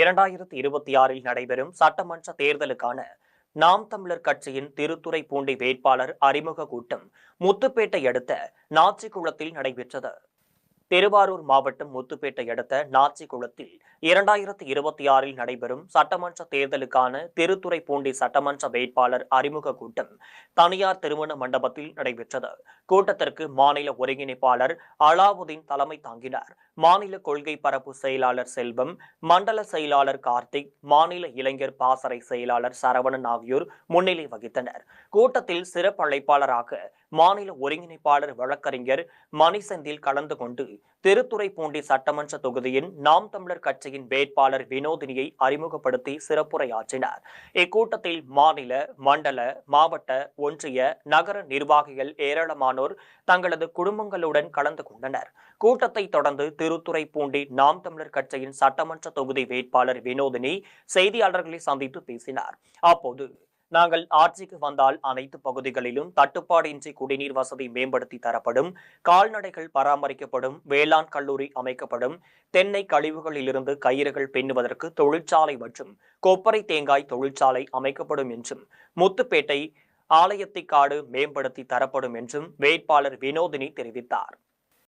இரண்டாயிரத்தி இருபத்தி ஆறில் நடைபெறும் சட்டமன்ற தேர்தலுக்கான நாம் தமிழர் கட்சியின் திருத்துறைப்பூண்டி வேட்பாளர் அறிமுக கூட்டம் முத்துப்பேட்டை அடுத்த நாச்சிக்குளத்தில் நடைபெற்றது. திருவாரூர் மாவட்டம் முத்துப்பேட்டை அடுத்த நாச்சி குளத்தில் இரண்டாயிரத்தி இருபத்தி ஆறில் நடைபெறும் சட்டமன்ற தேர்தலுக்கான திருத்துறைப்பூண்டி சட்டமன்ற வேட்பாளர் அறிமுக கூட்டம் தனியார் திருமண மண்டபத்தில் நடைபெற்றது. கூட்டத்திற்கு மாநில ஒருங்கிணைப்பாளர் அலாவுதீன் தலைமை தாங்கினார். மாநில கொள்கை பரப்பு செயலாளர் செல்வம் மண்டல செயலாளர் கார்த்திக் மாநில இளைஞர் பாசறை செயலாளர் சரவணன் ஆகியோர் முன்னிலை வகித்தனர். கூட்டத்தில் சிறப்பு அழைப்பாளராக மாநில ஒருங்கிணைப்பாளர் வழக்கறிஞர் மணிசந்தில் கலந்து கொண்டு திருத்துறைப்பூண்டி சட்டமன்ற தொகுதியின் நாம் தமிழர் கட்சியின் வேட்பாளர் வினோதினியை அறிமுகப்படுத்தி சிறப்புரையாற்றினார். இக்கூட்டத்தில் மாநில மண்டல மாவட்ட ஒன்றிய நகர நிர்வாகிகள் ஏராளமானோர் தங்களது குடும்பங்களுடன் கலந்து கொண்டனர். கூட்டத்தை தொடர்ந்து திருத்துறைப்பூண்டி நாம் தமிழர் கட்சியின் சட்டமன்ற தொகுதி வேட்பாளர் வினோதினி செய்தியாளர்களை சந்தித்து பேசினார். அப்போது நாங்கள் ஆட்சிக்கு வந்தால் அனைத்து பகுதிகளிலும் தட்டுப்பாடின்றி குடிநீர் வசதி மேம்படுத்தி தரப்படும். கால்நடைகள் பராமரிக்கப்படும். வேளாண் கல்லூரி அமைக்கப்படும். தென்னை கழிவுகளிலிருந்து கயிறுகள் பின்னுவதற்கு தொழிற்சாலை மற்றும் கொப்பரை தேங்காய் தொழிற்சாலை அமைக்கப்படும் என்றும் முத்துப்பேட்டை ஆலயத்திக்காடு மேம்படுத்தி தரப்படும் என்றும் வேட்பாளர் வினோதினி தெரிவித்தார்.